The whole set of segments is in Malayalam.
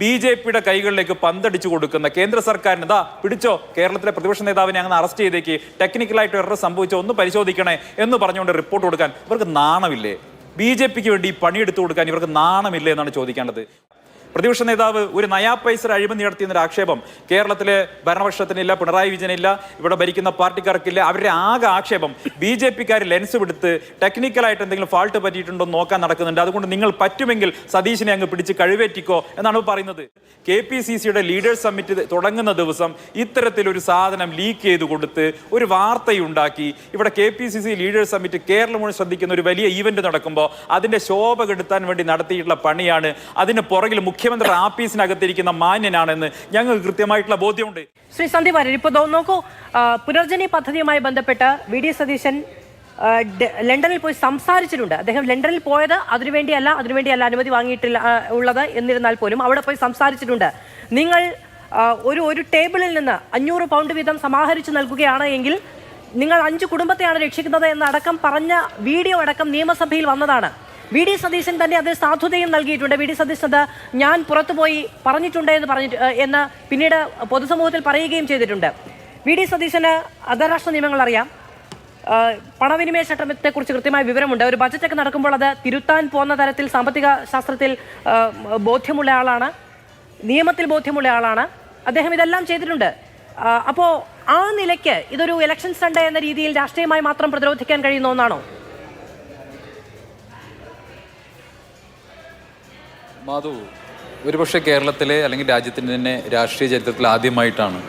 ബി ജെ പിയുടെ കൈകളിലേക്ക് പന്തടിച്ചു കൊടുക്കുന്ന കേന്ദ്ര സർക്കാരിന് ഇതാ പിടിച്ചോ? കേരളത്തിലെ പ്രതിപക്ഷ നേതാവിനെ അങ്ങനെ അറസ്റ്റ് ചെയ്തേക്ക്. ടെക്നിക്കലായിട്ട് എറർ സംഭവിച്ചോ? ഒന്ന് പരിശോധിക്കണേ എന്ന് പറഞ്ഞുകൊണ്ട് റിപ്പോർട്ട് കൊടുക്കാൻ ഇവർക്ക് നാണമില്ലേ? ബി ജെ പിക്ക് വേണ്ടി പണിയെടുത്തു കൊടുക്കാൻ ഇവർക്ക് നാണമില്ലേ എന്നാണ് ചോദിക്കേണ്ടത്. പ്രതിപക്ഷ നേതാവ് ഒരു നയാ പൈസ അഴിമതി നടത്തിയെന്നൊരു ആക്ഷേപം കേരളത്തിലെ ഭരണപക്ഷത്തിനില്ല പിണറായി വിജയനില്ല ഇവിടെ ഭരിക്കുന്ന പാർട്ടിക്കാർക്കില്ല അവരുടെ ആകെ ആക്ഷേപം ബി ജെ പിക്കാർ ലെൻസ് വിടുത്ത് ടെക്നിക്കലായിട്ട് എന്തെങ്കിലും ഫാൾട്ട് പറ്റിയിട്ടുണ്ടോ എന്ന് നോക്കാൻ നടക്കുന്നുണ്ട്. അതുകൊണ്ട് നിങ്ങൾ പറ്റുമെങ്കിൽ സതീശിനെ അങ്ങ് പിടിച്ച് കഴിവേറ്റിക്കോ എന്നാണ് പറയുന്നത്. കെ പി സി സിയുടെ ലീഡേഴ്സ് സമ്മിറ്റ് തുടങ്ങുന്ന ദിവസം ഇത്തരത്തിലൊരു സാധനം ലീക്ക് ചെയ്ത് കൊടുത്ത് ഒരു വാർത്തയുണ്ടാക്കി. ഇവിടെ K P C C leaders summit Keralam മുഴുവൻ ശ്രദ്ധിക്കുന്ന ഒരു വലിയ ഈവന്റ് നടക്കുമ്പോൾ അതിന്റെ ശോഭ കെടുത്താൻ വേണ്ടി നടത്തിയിട്ടുള്ള പണിയാണ്. അതിന് പുറകിൽ മുഖ്യമന്ത്രി ആഫീസിനകത്തിരിക്കുന്ന മാന്യനാണെന്ന് ഞങ്ങൾക്ക് കൃത്യമായിട്ടുള്ള ബോധ്യമുണ്ട്. ശ്രീ സന്ദീപ് വാര്യർ ഇപ്പോൾ നോക്കൂ പുനർജനി പദ്ധതിയുമായി ബന്ധപ്പെട്ട് വി ഡി സതീശൻ ലണ്ടനിൽ പോയി സംസാരിച്ചിട്ടുണ്ട്. അദ്ദേഹം ലണ്ടനിൽ പോയത് അതിനുവേണ്ടിയല്ല അതിനുവേണ്ടിയല്ല അനുമതി വാങ്ങിയിട്ടില്ല ഉള്ളത് എന്നിരുന്നാൽ പോലും അവിടെ പോയി സംസാരിച്ചിട്ടുണ്ട്. നിങ്ങൾ ഒരു ഒരു ടേബിളിൽ നിന്ന് അഞ്ഞൂറ് പൗണ്ട് വീതം സമാഹരിച്ചു നൽകുകയാണ് എങ്കിൽ നിങ്ങൾ അഞ്ച് കുടുംബത്തെയാണ് രക്ഷിക്കുന്നത് എന്നടക്കം പറഞ്ഞ വീഡിയോ അടക്കം നിയമസഭയിൽ വന്നതാണ്. വി ഡി സതീശൻ തന്നെ അതിന് സാധുതയും നൽകിയിട്ടുണ്ട്. വി ഡി സതീശൻ ഞാൻ പുറത്തുപോയി പറഞ്ഞിട്ടുണ്ട് എന്ന് പറഞ്ഞിട്ട് എന്ന് പിന്നീട് പൊതുസമൂഹത്തിൽ പറയുകയും ചെയ്തിട്ടുണ്ട്. വി ഡി സതീശന് അന്താരാഷ്ട്ര നിയമങ്ങൾ അറിയാം. പണവിനിമയ ചട്ടത്തെക്കുറിച്ച് കൃത്യമായ വിവരമുണ്ട്. ഒരു ബജറ്റൊക്കെ നടക്കുമ്പോൾ അത് തിരുത്താൻ പോകുന്ന തരത്തിൽ സാമ്പത്തിക ശാസ്ത്രത്തിൽ ബോധ്യമുള്ള ആളാണ്. നിയമത്തിൽ ബോധ്യമുള്ള ആളാണ്. അദ്ദേഹം ഇതെല്ലാം ചെയ്തിട്ടുണ്ട്. അപ്പോൾ ആ നിലയ്ക്ക് ഇതൊരു ഇലക്ഷൻ സൺഡേ എന്ന രീതിയിൽ രാഷ്ട്രീയമായി മാത്രം പ്രതിരോധിക്കാൻ കഴിയുന്ന ഒന്നാണോ? മാധു ഒരുപക്ഷെ കേരളത്തിലെ അല്ലെങ്കിൽ രാജ്യത്തിന്റെ തന്നെ രാഷ്ട്രീയ ചരിത്രത്തിൽ ആദ്യമായിട്ടാണ്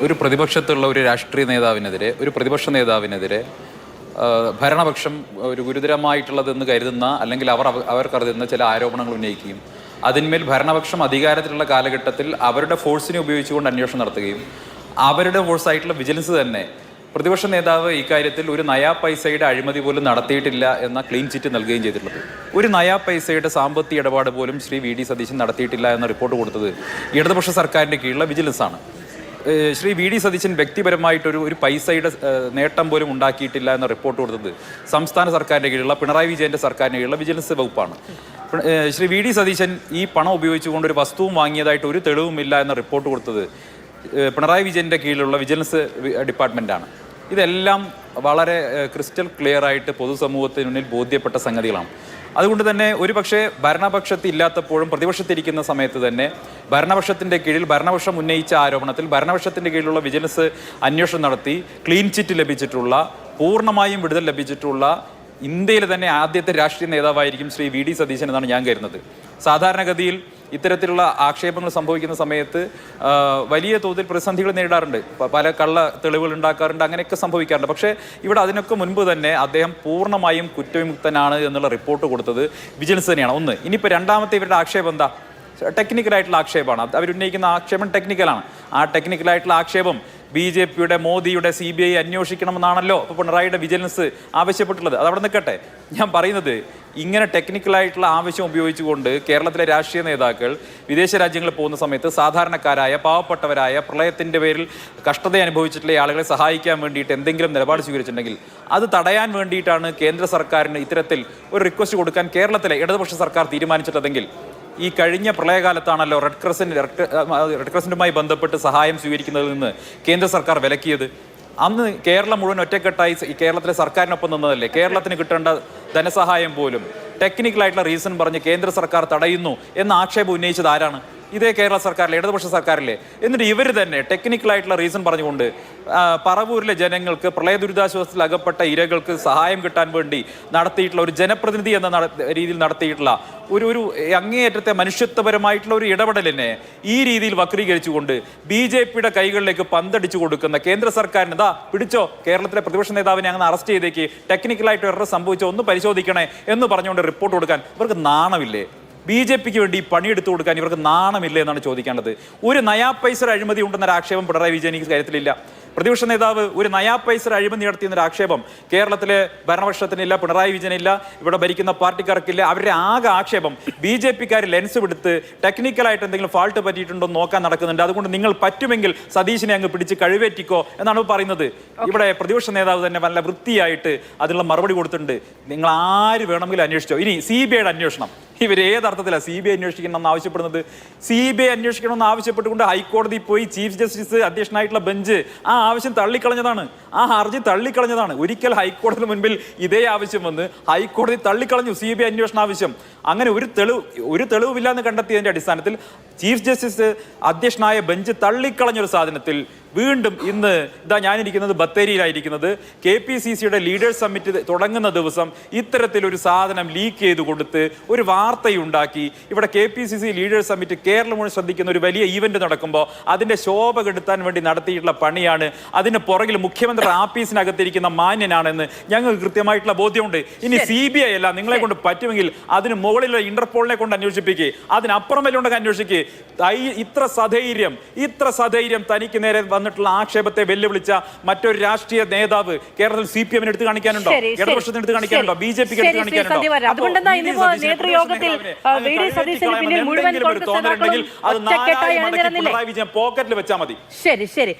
ഒരു പ്രതിപക്ഷത്തുള്ള ഒരു രാഷ്ട്രീയ നേതാവിനെതിരെ ഒരു പ്രതിപക്ഷ നേതാവിനെതിരെ ഭരണപക്ഷം ഒരു ഗുരുതരമായിട്ടുള്ളതെന്ന് കരുതുന്ന അല്ലെങ്കിൽ അവർ അവർ കരുതുന്ന ചില ആരോപണങ്ങൾ ഉന്നയിക്കുകയും അതിന്മേൽ ഭരണപക്ഷം അധികാരത്തിലുള്ള കാലഘട്ടത്തിൽ അവരുടെ ഫോഴ്സിനെ ഉപയോഗിച്ചുകൊണ്ട് അന്വേഷണം നടത്തുകയും അവരുടെ ഫോഴ്സായിട്ടുള്ള വിജിലൻസ് തന്നെ പ്രതിപക്ഷ നേതാവ് ഇക്കാര്യത്തിൽ ഒരു നയാ പൈസയുടെ അഴിമതി പോലും നടത്തിയിട്ടില്ല എന്ന ക്ലീൻ ചിറ്റ് നൽകുകയും ചെയ്തിട്ടുള്ളത്. ഒരു നയാ പൈസയുടെ സാമ്പത്തിക ഇടപാട് പോലും ശ്രീ വി ഡി സതീശൻ നടത്തിയിട്ടില്ല എന്ന റിപ്പോർട്ട് കൊടുത്തത് ഇടതുപക്ഷ സർക്കാരിന്റെ കീഴിലുള്ള ആണ്. ശ്രീ വി ഡി സതീശൻ വ്യക്തിപരമായിട്ടൊരു ഒരു പൈസയുടെ നേട്ടം പോലും ഉണ്ടാക്കിയിട്ടില്ല എന്ന റിപ്പോർട്ട് കൊടുത്തത് സംസ്ഥാന സർക്കാരിന്റെ കീഴിലുള്ള പിണറായി വിജയന്റെ സർക്കാരിന്റെ കീഴിലുള്ള വിജിലൻസ് വകുപ്പാണ്. ശ്രീ വി ഡി സതീശൻ ഈ പണം ഉപയോഗിച്ചുകൊണ്ട് ഒരു വസ്തുവും വാങ്ങിയതായിട്ട് ഒരു തെളിവുമില്ല എന്ന റിപ്പോർട്ട് കൊടുത്തത് പിണറായി വിജയന്റെ കീഴിലുള്ള വിജിലൻസ് ഡിപ്പാർട്ട്മെന്റാണ് ഇതെല്ലാം വളരെ ക്രിസ്റ്റൽ ക്ലിയർ ആയിട്ട് പൊതുസമൂഹത്തിന് മുന്നിൽ ബോധ്യപ്പെട്ട സംഗതികളാണ്. അതുകൊണ്ട് തന്നെ ഒരു പക്ഷേ ഭരണപക്ഷത്ത് ഇല്ലാത്തപ്പോഴും പ്രതിപക്ഷത്തിരിക്കുന്ന സമയത്ത് തന്നെ ഭരണപക്ഷത്തിന്റെ കീഴിൽ ഭരണപക്ഷം ഉന്നയിച്ച ആരോപണത്തിൽ ഭരണപക്ഷത്തിന്റെ കീഴിലുള്ള വിജിലൻസ് അന്വേഷണം നടത്തി ക്ലീൻ ചിറ്റ് ലഭിച്ചിട്ടുള്ള പൂർണമായും വിടുതൽ ലഭിച്ചിട്ടുള്ള ഇന്ത്യയിലെ തന്നെ ആദ്യത്തെ രാഷ്ട്രീയ നേതാവായിരിക്കും ശ്രീ വി ഡി സതീശൻ എന്നാണ് ഞാൻ കരുതുന്നത്. സാധാരണഗതിയിൽ ഇത്തരത്തിലുള്ള ആക്ഷേപങ്ങൾ സംഭവിക്കുന്ന സമയത്ത് വലിയ തോതിൽ പ്രതിസന്ധികൾ നേരിടാറുണ്ട്. പല കള്ള തെളിവുകൾ ഉണ്ടാക്കാറുണ്ട് അങ്ങനെയൊക്കെ സംഭവിക്കാറുണ്ട്. പക്ഷേ ഇവിടെ അതിനൊക്കെ മുൻപ് തന്നെ അദ്ദേഹം പൂർണമായും കുറ്റവിമുക്തനാണ് എന്നുള്ള റിപ്പോർട്ട് കൊടുത്തത് വിജിലൻസ് തന്നെയാണ്. ഒന്ന് ഇനിയിപ്പോൾ രണ്ടാമത്തെ ഇവരുടെ ആക്ഷേപം എന്താ? ടെക്നിക്കലായിട്ടുള്ള ആക്ഷേപമാണ്. അവരുന്നയിക്കുന്ന ആക്ഷേപം ടെക്നിക്കലാണ്. ആ ടെക്നിക്കലായിട്ടുള്ള ആക്ഷേപം ബി ജെ പിയുടെ മോദിയുടെ സി ബി ഐ അന്വേഷിക്കണമെന്നാണല്ലോ ഇപ്പോൾ പിണറായിയുടെ വിജിലൻസ് ആവശ്യപ്പെട്ടുള്ളത്. അത് അവിടെ നിൽക്കട്ടെ. ഞാൻ പറയുന്നത് ഇങ്ങനെ ടെക്നിക്കലായിട്ടുള്ള ആവശ്യം ഉപയോഗിച്ചുകൊണ്ട് കേരളത്തിലെ രാഷ്ട്രീയ നേതാക്കൾ വിദേശ രാജ്യങ്ങളിൽ പോകുന്ന സമയത്ത് സാധാരണക്കാരായ പാവപ്പെട്ടവരായ പ്രളയത്തിന്റെ പേരിൽ കഷ്ടത അനുഭവിച്ചിട്ടുള്ള ആളുകളെ സഹായിക്കാൻ വേണ്ടിയിട്ട് എന്തെങ്കിലും നിലപാട് സ്വീകരിച്ചിട്ടുണ്ടെങ്കിൽ അത് തടയാൻ വേണ്ടിയിട്ടാണ് കേന്ദ്ര സർക്കാരിന് ഇത്തരത്തിൽ ഒരു റിക്വസ്റ്റ് കൊടുക്കാൻ കേരളത്തിലെ ഇടതുപക്ഷ സർക്കാർ തീരുമാനിച്ചിട്ടുള്ളതെങ്കിൽ ഈ കഴിഞ്ഞ പ്രളയകാലത്താണല്ലോ റെഡ് ക്രസന്റ് റെഡ് ക്രസന്റുമായി ബന്ധപ്പെട്ട് സഹായം സ്വീകരിക്കുന്നതിൽ നിന്ന് കേന്ദ്ര സർക്കാർ വിലക്കിയത്. അന്ന് കേരളം മുഴുവൻ ഒറ്റക്കെട്ടായി ഈ കേരളത്തിലെ സർക്കാരിനൊപ്പം നിന്നതല്ലേ? കേരളത്തിന് കിട്ടേണ്ട ധനസഹായം പോലും. ടെക്നിക്കലായിട്ടുള്ള റീസൺ പറഞ്ഞ് കേന്ദ്ര സർക്കാർ തടയുന്നു എന്ന ആക്ഷേപം ഉന്നയിച്ചത് ആരാണ്? ഇതേ കേരള സർക്കാരിലെ ഇടതുപക്ഷ സർക്കാരിലെ. എന്നിട്ട് ഇവർ തന്നെ ടെക്നിക്കലായിട്ടുള്ള റീസൺ പറഞ്ഞുകൊണ്ട് പറവൂരിലെ ജനങ്ങൾക്ക് പ്രളയ ദുരിതാശ്വാസത്തിൽ അകപ്പെട്ട ഇരകൾക്ക് സഹായം കിട്ടാൻ വേണ്ടി നടത്തിയിട്ടുള്ള ഒരു ജനപ്രതിനിധി എന്ന രീതിയിൽ നടത്തിയിട്ടുള്ള ഒരു ഒരു അങ്ങേയറ്റത്തെ മനുഷ്യത്വപരമായിട്ടുള്ള ഒരു ഇടപെടലിനെ ഈ രീതിയിൽ വക്രീകരിച്ചുകൊണ്ട് ബി ജെ പിയുടെ കൈകളിലേക്ക് പന്തടിച്ചു കൊടുക്കുന്ന കേന്ദ്ര സർക്കാരിന് ഇതാ പിടിച്ചോ കേരളത്തിലെ പ്രതിപക്ഷ നേതാവിനെ അങ്ങനെ അറസ്റ്റ് ചെയ്തേക്ക്. ടെക്നിക്കലായിട്ട് എറർ സംഭവിച്ചോ ഒന്ന് പരിശോധിക്കണേ എന്ന് പറഞ്ഞുകൊണ്ട് റിപ്പോർട്ട് കൊടുക്കാൻ ഇവർക്ക് നാണമില്ലേ? ബി ജെ പിക്ക് വേണ്ടി പണിയെടുത്തു കൊടുക്കാൻ ഇവർക്ക് നാണമില്ല എന്നാണ് ചോദിക്കേണ്ടത്. ഒരു നയാ പൈസ അഴിമതി ഉണ്ടെന്നൊരു ആക്ഷേപം പിണറായി വിജയൻ ഈ കാര്യത്തിലില്ല. പ്രതിപക്ഷ നേതാവ് ഒരു നയാ പൈസ അഴിമതി നടത്തിയെന്നൊരു ആക്ഷേപം കേരളത്തിലെ ഭരണപക്ഷത്തിനില്ല പിണറായി വിജയനില്ല ഇവിടെ ഭരിക്കുന്ന പാർട്ടിക്കാർക്കില്ല. അവരുടെ ആകെ ആക്ഷേപം ബി ജെ പിക്കാർ ലെൻസ് വിടുത്ത് ടെക്നിക്കലായിട്ട് എന്തെങ്കിലും ഫാൾട്ട് പറ്റിയിട്ടുണ്ടോ എന്ന് നോക്കാൻ നടക്കുന്നുണ്ട്. അതുകൊണ്ട് നിങ്ങൾ പറ്റുമെങ്കിൽ സതീശിനെ അങ്ങ് പിടിച്ച് കഴിവേറ്റിക്കോ എന്നാണ് പറയുന്നത്. ഇവിടെ പ്രതിപക്ഷ നേതാവ് തന്നെ നല്ല വൃത്തിയായിട്ട് അതിനുള്ള മറുപടി കൊടുത്തിട്ടുണ്ട്. നിങ്ങൾ ആര് വേണമെങ്കിലും അന്വേഷിച്ചോ. ഇനി സി ബി ഐയുടെ അന്വേഷണം. ഇവർ ഏതർത്ഥത്തിലാണ് സി ബി ഐ അന്വേഷിക്കണമെന്ന് ആവശ്യപ്പെടുന്നത്? സി ബി ഐ അന്വേഷിക്കണമെന്ന് ആവശ്യപ്പെട്ടുകൊണ്ട് ഹൈക്കോടതി പോയി ചീഫ് ജസ്റ്റിസ് അധ്യക്ഷനായിട്ടുള്ള ബെഞ്ച് ആ ആവശ്യം തള്ളിക്കളഞ്ഞതാണ്. ആ ഹർജി തള്ളിക്കളഞ്ഞതാണ്. ഒരിക്കൽ ഹൈക്കോടതി മുൻപിൽ ഇതേ ആവശ്യം വന്ന് ഹൈക്കോടതി തള്ളിക്കളഞ്ഞു സി ബി ഐ അന്വേഷണ ആവശ്യം. അങ്ങനെ ഒരു തെളിവ് ഒരു തെളിവില്ല എന്ന് കണ്ടെത്തിയതിന്റെ അടിസ്ഥാനത്തിൽ ചീഫ് ജസ്റ്റിസ് അധ്യക്ഷനായ ബെഞ്ച് തള്ളിക്കളഞ്ഞൊരു സാധനത്തിൽ വീണ്ടും ഇന്ന് ഇതാ ഞാനിരിക്കുന്നത് ബത്തേരിയിലായിരിക്കുന്നത്. കെ പി സി സിയുടെ ലീഡേഴ്സ് സമ്മിറ്റ് തുടങ്ങുന്ന ദിവസം ഇത്തരത്തിലൊരു സാധനം ലീക്ക് ചെയ്ത് കൊടുത്ത് ഒരു വാർത്തയുണ്ടാക്കി. ഇവിടെ K P C C leaders summit Keralam മുഴുവൻ ശ്രദ്ധിക്കുന്ന ഒരു വലിയ ഈവന്റ് നടക്കുമ്പോൾ അതിന്റെ ശോഭ കെടുത്താൻ വേണ്ടി നടത്തിയിട്ടുള്ള പണിയാണ്. അതിന് പുറകിൽ മുഖ്യമന്ത്രി ആഫീസിനകത്തിരിക്കുന്ന മാന്യനാണെന്ന് ഞങ്ങൾക്ക് കൃത്യമായിട്ടുള്ള ബോധ്യമുണ്ട്. ഇനി സി ബി ഐ അല്ല നിങ്ങളെ കൊണ്ട് പറ്റുമെങ്കിൽ അതിന് മുകളിലുള്ള ഇന്റർപോളിനെ കൊണ്ട് അന്വേഷിപ്പിക്കുക അതിനപ്പുറം വല്ല ഉണ്ടെങ്കിൽ അന്വേഷിക്കുക ഇത്ര സധൈര്യം ഇത്ര സധൈര്യം തനിക്ക് നേരെ വന്നിട്ടുള്ള ആക്ഷേപത്തെ വെല്ലുവിളിച്ച മറ്റൊരു രാഷ്ട്രീയ നേതാവ് കേരളത്തിൽ സി പി എമ്മിന് എടുത്ത് കാണിക്കാനുണ്ടോ. ഇടതുപക്ഷത്തിന് എടുത്ത് കാണിക്കാനുണ്ടോ? ബി ജെ പിക്ക് എടുത്ത് കാണിക്കാനുണ്ടോ? അപ്പോ വി ഡി സതീശന് പിന്നിൽ മുഴുവൻ കോൺഗ്രസ് അത് നേതാക്കളും ഒറ്റക്കെട്ടായി അണിനിരന്നില്ലേ? പോക്കറ്റിൽ വെച്ചാൽ മതി ശരി ശരി